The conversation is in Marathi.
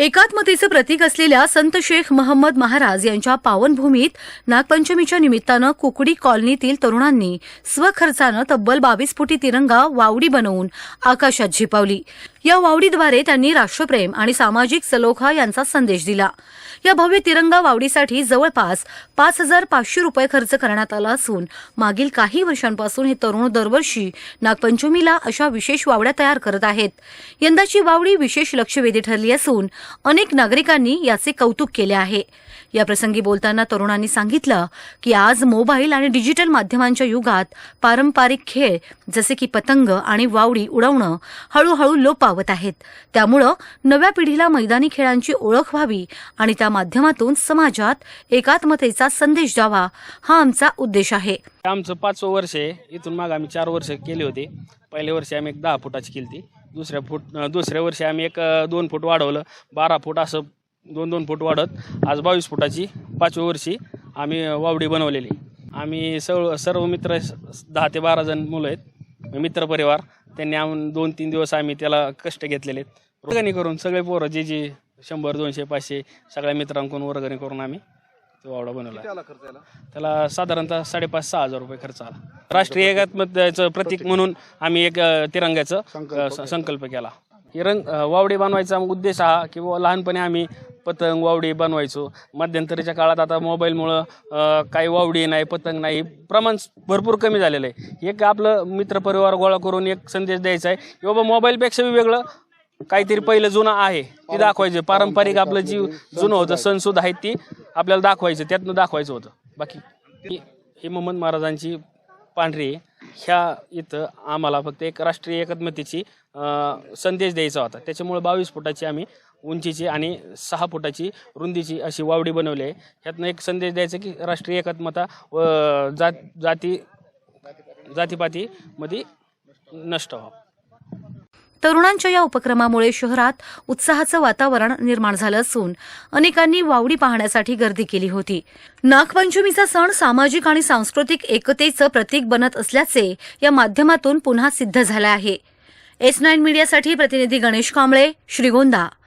एकात्मतेचं प्रतीक असलेल्या संत शेख महम्मद महाराज यांच्या पावनभूमीत नागपंचमीच्या निमित्तानं कुकडी कॉलनीतील तरुणांनी स्वखर्चानं तब्बल बावीस फुटी तिरंगा वावडी बनवून आकाशात झेपावली. या वावडीद्वारे त्यांनी राष्ट्रप्रेम आणि सामाजिक सलोखा यांचा संदेश दिला. या भव्य तिरंगा वावडीसाठी जवळपास पाच हजार पाचशे रुपये खर्च करण्यात आला असून मागील काही वर्षांपासून हे तरुण दरवर्षी नागपंचमीला अशा विशेष वावड्या तयार करत आहेत. यंदाची वावडी विशेष लक्षवेधी ठरली असून अनेक नागरिकांनी याचे कौतुक केले आहे. याप्रसंगी बोलताना तरुणांनी सांगितलं की आज मोबाईल आणि डिजिटल माध्यमांच्या युगात पारंपरिक खेळ जसे की पतंग आणि वावडी उडवणं हळूहळू लोप पावत आहेत. त्यामुळं नव्या पिढीला मैदानी खेळांची ओळख व्हावी आणि त्या माध्यमातून समाजात एकात्मतेचा संदेश द्यावा हा आमचा उद्देश आहे. आमचं पाचवं वर्ष आहे. इथून मागं आम्ही चार वर्ष केले होते. पहिल्या वर्षी आम्ही एक दहा फुटाची केली दुसऱ्या फूट दुसऱ्या वर्षी आम्ही एक दोन फूट वाढवलं. बारा फूट असं दोन दोन फूट वाढत. आज बावीस फुटाची पाचव्या वर्षी आम्ही वावडी बनवलेली. आम्ही सर्व सर्व मित्र दहा ते बारा जण मुलं आहेत. मित्रपरिवार. त्यांनी आम्ही दोन तीन दिवस आम्ही त्याला कष्ट घेतलेले वर्गणी करून सगळे पोरं जे जे शंभर दोनशे पाचशे सगळ्या मित्रांकडून वर्गणी करून आम्ही तो वावडा बनवला. आला त्याला साधारणतः साडेपाच सहा हजार रुपये खर्च आला. राष्ट्रीय एकात्मतेचं प्रतीक म्हणून आम्ही एक अ, तिरंग्याचं अ, संकल्प केला. ही रंग अ, वावडी बनवायचा उद्देश हा की बुवा लहानपणी आम्ही पतंग वावडी बनवायचो. मध्यंतरीच्या काळात आता मोबाईलमुळं काही वावडी नाही पतंग नाही प्रमाण भरपूर कमी झालेलं आहे. एक आपलं मित्रपरिवार गोळा करून एक संदेश द्यायचा आहे की बाबा मोबाईलपेक्षा वेगळं काहीतरी पहिलं जुनं आहे ते दाखवायचं. पारंपरिक आपलं जी जुनं होतं सण सुद्धा आहेत ती आपल्याला दाखवायचं त्यातनं दाखवायचं होतं. बाकी ही ही मोहम्मद महाराजांची पांढरी ह्या इथं आम्हाला फक्त एक राष्ट्रीय एकात्मतेची संदेश द्यायचा होता. त्याच्यामुळे बावीस फुटाची आम्ही उंचीची आणि सहा फुटाची रुंदीची अशी वावडी बनवली आहे. ह्यातनं एक संदेश द्यायचा की राष्ट्रीय एकात्मता व जात जाती जातीपातीमध्ये नष्ट व्हावं. तरुणांच्या या उपक्रमामुळे शहरात उत्साहाचं वातावरण निर्माण झालं असून अनेकांनी वावडी पाहण्यासाठी गर्दी केली होती. नागपंचमीचा सण सामाजिक आणि सांस्कृतिक एकतेचं प्रतीक बनत असल्याचे या माध्यमातून पुन्हा सिद्ध झालं आहे. एस नाईन मीडियासाठी प्रतिनिधी गणेश कांबळे श्रीगोंदा.